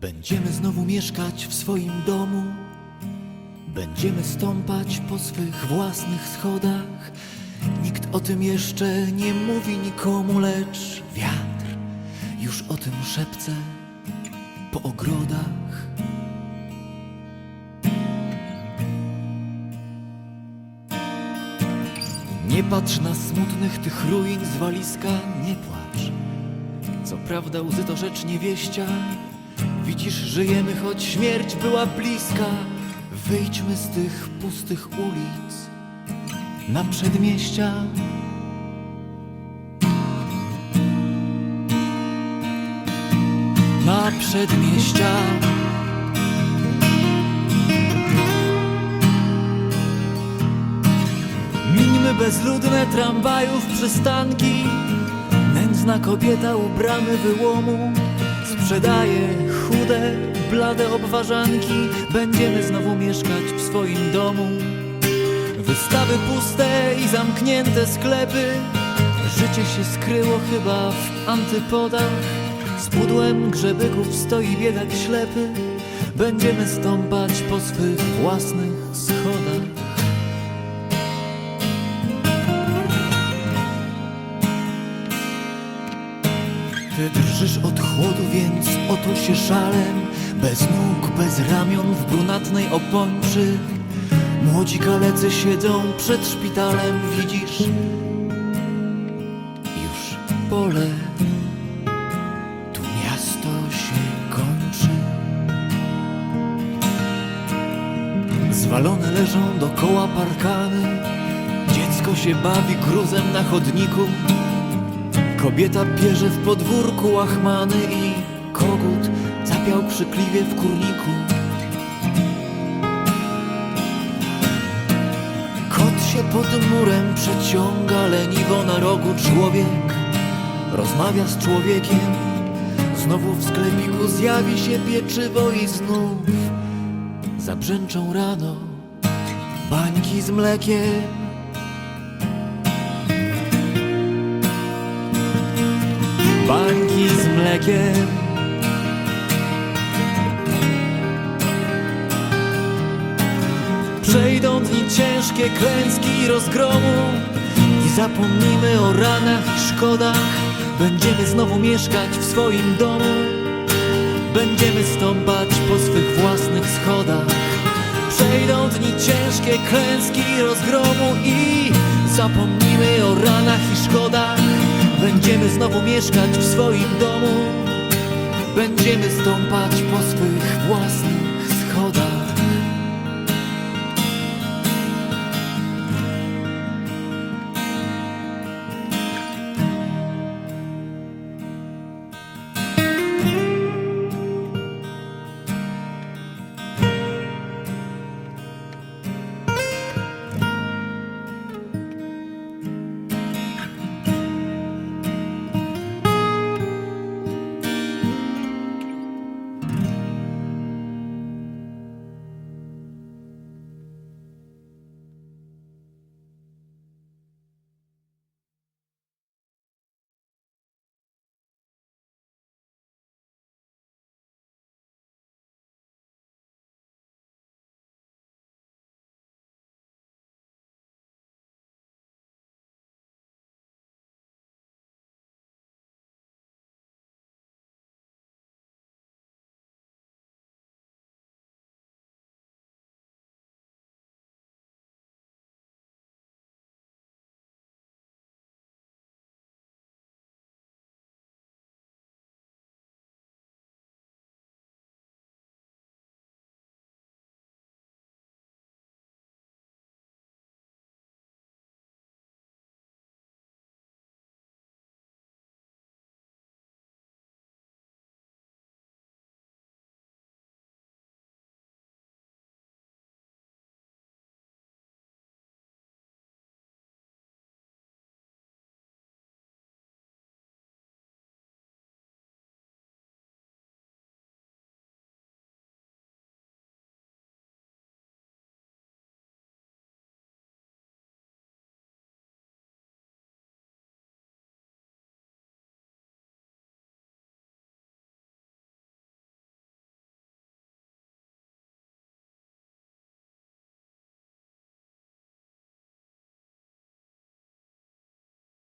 Będziemy znowu mieszkać w swoim domu. Będziemy stąpać po swych własnych schodach. Nikt o tym jeszcze nie mówi nikomu, lecz wiatr już o tym szepce po ogrodach. Nie patrz na smutnych tych ruin z walizka, nie płacz. Co prawda łzy to rzecz niewieścia Widzisz, żyjemy, choć śmierć była bliska. Wyjdźmy z tych pustych ulic Na przedmieścia. Na przedmieścia. Mińmy bezludne tramwajów przystanki. Nędzna kobieta ubrany wyłomu Sprzedaje chude, blade obwarzanki Będziemy znowu mieszkać w swoim domu. Wystawy puste i zamknięte sklepy. Życie się skryło chyba w antypodach. Z pudłem grzebyków stoi biedak ślepy. Będziemy stąpać po swych własnych schodach Ty drżysz od chłodu, więc oto się szalem. Bez nóg, bez ramion, w brunatnej opończy. Młodzi kalecy siedzą przed szpitalem Widzisz? Już pole. Tu miasto się kończy. Zwalone leżą dokoła parkany. Dziecko się bawi gruzem na chodniku Kobieta bierze w podwórku łachmany i kogut zapiał krzykliwie w kurniku. Kot się pod murem przeciąga leniwo na rogu człowiek rozmawia z człowiekiem. Znowu w sklepiku zjawi się pieczywo i znów zabrzęczą rano bańki z mlekiem. Bańki z mlekiem. Przejdą dni ciężkie, klęski rozgromu i zapomnimy o ranach i szkodach. Będziemy znowu mieszkać w swoim domu. Będziemy stąpać po swych własnych schodach. Przejdą dni ciężkie, klęski rozgromu i zapomnimy o ranach i szkodach. Będziemy znowu mieszkać w swoim domu. Będziemy stąpać po swych własnych.